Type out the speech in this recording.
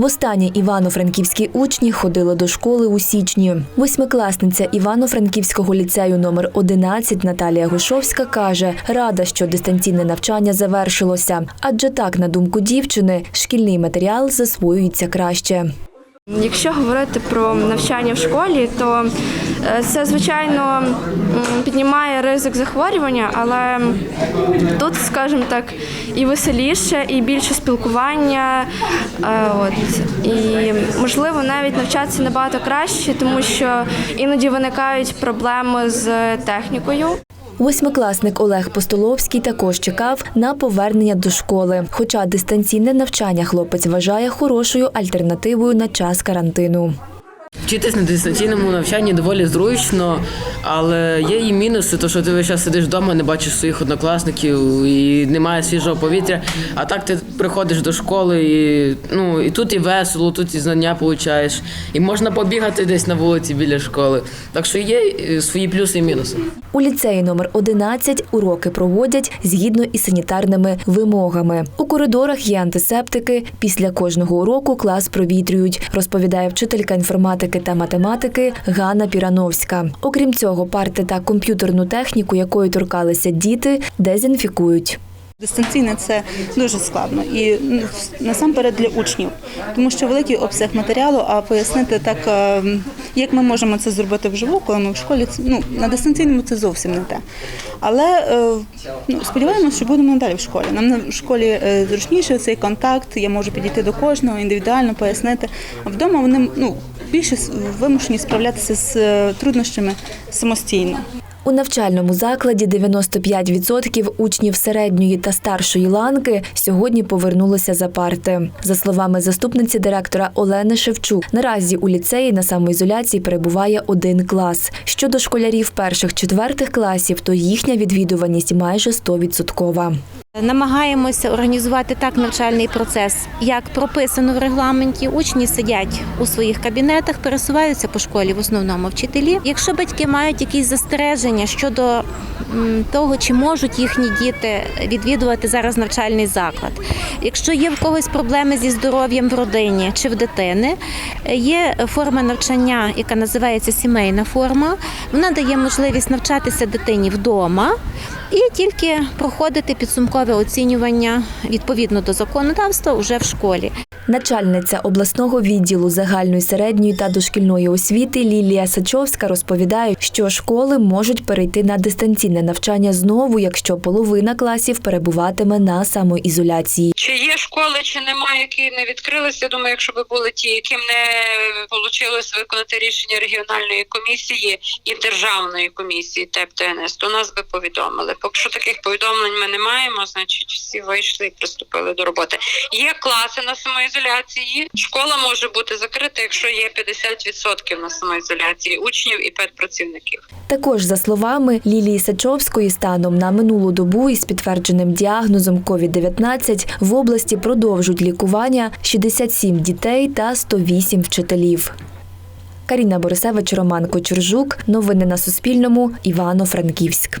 Востаннє івано-франківські учні ходили до школи у січні. Восьмикласниця Івано-Франківського ліцею номер 11 Наталія Гушовська каже, рада, що дистанційне навчання завершилося, адже так, на думку дівчини, шкільний матеріал засвоюється краще. Якщо говорити про навчання в школі, то е, це звичайно піднімає ризик захворювання, але тут, скажімо так, і веселіше, і більше спілкування. е, От і можливо навіть навчатися набагато краще, тому що іноді виникають проблеми з технікою. Восьмикласник Олег Постоловський також чекав на повернення до школи. Хоча дистанційне навчання хлопець вважає хорошою альтернативою на час карантину. Вчитись на дистанційному навчанні доволі зручно, але є і мінуси, то що ти весь час сидиш вдома, не бачиш своїх однокласників і немає свіжого повітря. А так ти приходиш до школи і ну і тут і весело, тут і знання получаєш, і можна побігати десь на вулиці біля школи. Так що є е, свої плюси і мінуси. У ліцеї номер 11 уроки проводять згідно із санітарними вимогами. У коридорах є антисептики. Після кожного уроку клас провітрюють, розповідає вчителька інформатики та математики Ганна Пірановська. Окрім цього, парти та комп'ютерну техніку, якою торкалися діти, дезінфікують. Дистанційне це дуже складно і ну, насамперед для учнів, тому що великий обсяг матеріалу, а пояснити так, е, як ми можемо це зробити вживу, коли ми в школі ну, на дистанційному це зовсім не те. Але е, ну, сподіваємося, що будемо надалі в школі. Нам на- в школі е, зручніше цей контакт, я можу підійти до кожного, індивідуально пояснити. А вдома вони ну, більше вимушені справлятися з труднощами самостійно. У навчальному закладі 95% учнів середньої та старшої ланки сьогодні повернулися за парти. За словами заступниці директора Олени Шевчук, наразі у ліцеї на самоізоляції перебуває один клас. Щодо школярів перших-четвертих класів, то їхня відвідуваність майже 100%. Намагаємося організувати так навчальний процес, як прописано в регламенті. Учні сидять у своїх кабінетах, пересуваються по школі в основному вчителі. Якщо батьки мають якісь застереження щодо того, чи можуть їхні діти відвідувати зараз навчальний заклад, якщо є в когось проблеми зі здоров'ям в родині чи в дитини, є форма навчання, яка називається сімейна форма. Вона дає можливість навчатися дитині вдома і тільки проходити підсумкове оцінювання відповідно до законодавства уже в школі. Начальниця обласного відділу загальної середньої та дошкільної освіти Лілія Сачовська розповідає, що школи можуть перейти на дистанційне навчання знову, якщо половина класів перебуватиме на самоізоляції. Чи є школи, чи немає, які не відкрилися? Я думаю, якщо б були ті, яким не вийшло виконати рішення регіональної комісії і державної комісії ТЕП ТНС, то нас би повідомили. Поки що таких повідомлень ми не маємо, значить всі вийшли і приступили до роботи. Є класи на самоізоляції. Школа може бути закрита, якщо є 50% на самоізоляції учнів і педпрацівників. Також за словами Лілії Сачовської, станом на минулу добу із підтвердженим діагнозом COVID-19 в області продовжують лікування 67 дітей та 108 вчителів. Каріна Борисевич, Роман Кочержук. Новини на Суспільному. Івано-Франківськ.